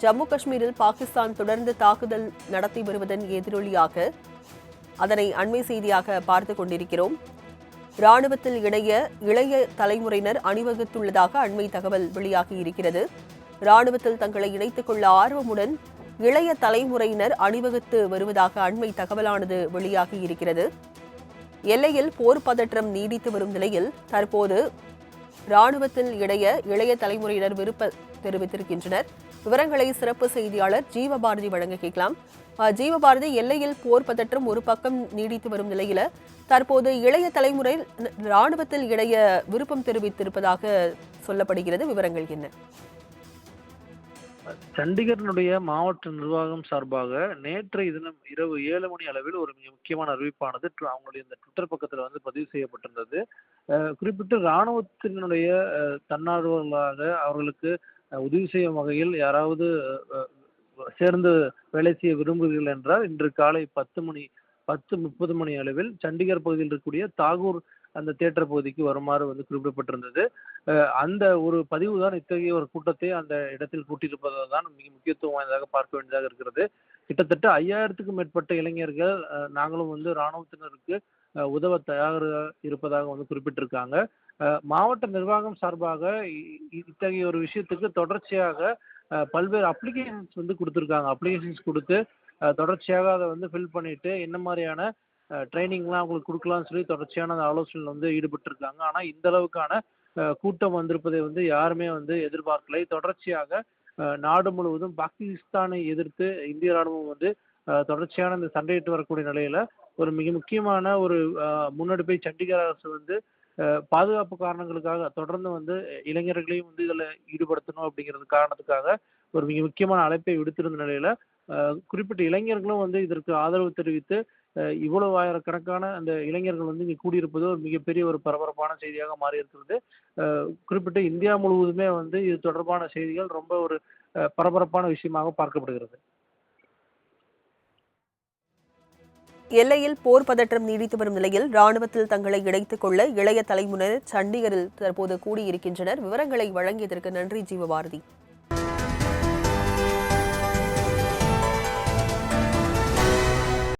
ஜம்மு காஷ்மீரில் பாகிஸ்தான் தொடர்ந்து தாக்குதல் நடத்தி வருவதன் எதிரொலியாக அதனை அண்மை செய்தியாக பார்த்து கொண்டிருக்கிறோம். ராணுவத்தில் இணைய இளைய தலைமுறையினர் அணிவகுத்துள்ளதாக அண்மை தகவல் வெளியாகி இருக்கிறது. ராணுவத்தில் தங்களை இணைத்துக் கொள்ள ஆர்வமுடன் இளைய தலைமுறையினர் அணிவகுத்து வருவதாக அண்மை தகவலானது வெளியாகி இருக்கிறது. எல்லையில் போர் பதற்றம் நீடித்து வரும் நிலையில் தற்போது ராணுவத்தில் இணைய இளைய தலைமுறையினர் விருப்ப தெரிவித்திருக்கின்றனர். விவரங்களை சிறப்பு செய்தியாளர் ஜீவபாரதி வழங்க கேட்கலாம். ஜீவபாரதி எல்லையில் போர் பதற்றம் ஒரு பக்கம் நீடித்து வரும் நிலையில தற்போது இளைய தலைமுறை ராணுவத்தில் இணைய விருப்பம் தெரிவித்திருப்பதாக சொல்லப்படுகிறது. விவரங்கள் என்ன? சண்டிகரினுடைய மாவட்ட நிர்வாகம் சார்பாக நேற்றைய தினம் இரவு ஏழு மணி அளவில் ஒரு மிக முக்கியமான அறிவிப்பானது அவங்களுடைய இந்த ட்விட்டர் பக்கத்தில் வந்து பதிவு செய்யப்பட்டிருந்தது. குறிப்பிட்டு இராணுவத்தினுடைய தன்னார்வலாக தன்னார்வலர்களாக அவர்களுக்கு உதவி செய்யும் வகையில் யாராவது சேர்ந்து வேலை செய்ய விரும்புகிறீர்கள் என்றால் இன்று காலை பத்து மணி பத்து முப்பது மணி அளவில் சண்டிகர் பகுதியில் இருக்கக்கூடிய தாகூர் அந்த தேட்டர் பகுதிக்கு வருமாறு வந்து குறிப்பிடப்பட்டிருந்தது. அந்த ஒரு பதிவு தான் இத்தகைய ஒரு கூட்டத்தை அந்த இடத்தில் கூட்டியிருப்பதால் தான் மிக முக்கியத்துவம் வாய்ந்ததாக பார்க்க வேண்டியதாக இருக்கிறது. கிட்டத்தட்ட ஐயாயிரத்துக்கும் மேற்பட்ட இளைஞர்கள் நாங்களும் வந்து இராணுவத்தினருக்கு உதவ தயாராக இருப்பதாக வந்து குறிப்பிட்டிருக்காங்க. மாவட்ட நிர்வாகம் சார்பாக இ- இத்தகைய ஒரு விஷயத்துக்கு தொடர்ச்சியாக பல்வேறு அப்ளிகேஷன்ஸ் வந்து கொடுத்துருக்காங்க. அப்ளிகேஷன்ஸ் கொடுத்து தொடர்ச்சியாக அதை வந்து ஃபில் பண்ணிட்டு என்ன மாதிரியான ட்ரைனிங்லாம் அவங்களுக்கு கொடுக்கலாம்னு சொல்லி தொடர்ச்சியான அந்த ஆலோசனையில் வந்து ஈடுபட்டிருக்காங்க. ஆனால் இந்த அளவுக்கான கூட்டம் வந்திருப்பதை வந்து யாருமே வந்து எதிர்பார்க்கலை. தொடர்ச்சியாக நாடு முழுவதும் பாகிஸ்தானை எதிர்த்து இந்திய ராணுவம் வந்து தொடர்ச்சியான இந்த சண்டையிட்டு வரக்கூடிய நிலையில ஒரு மிக முக்கியமான ஒரு முன்னெடுப்பை சண்டிகர் அரசு வந்து பாதுகாப்பு காரணங்களுக்காக தொடர்ந்து வந்து இளைஞர்களையும் வந்து இதில் ஈடுபடுத்தணும் அப்படிங்கிறது காரணத்துக்காக ஒரு மிக முக்கியமான அழைப்பை விடுத்திருந்த நிலையில குறிப்பிட்ட இளைஞர்களும் வந்து இதற்கு ஆதரவு தெரிவித்து இவ்வளவு ஆயிரக்கணக்கான அந்த இளைஞர்கள் வந்து இங்கே கூடியிருப்பது ஒரு மிகப்பெரிய ஒரு பரபரப்பான செய்தியாக மாறி இருக்கிறது குறிப்பிட்ட இந்தியா முழுவதுமே வந்து இது தொடர்பான செய்திகள் ரொம்ப ஒரு பரபரப்பான விஷயமாக பார்க்கப்படுகிறது. எல்லையில் போர் பதற்றம் நீடித்து வரும் நிலையில் ராணுவத்தில் தங்களை இணைத்துக் கொள்ள இளைய தலைமுறையினர் சண்டிகரில் தற்போது கூடியிருக்கின்றனர். விவரங்களை வழங்கியதற்கு நன்றி ஜீவபாரதி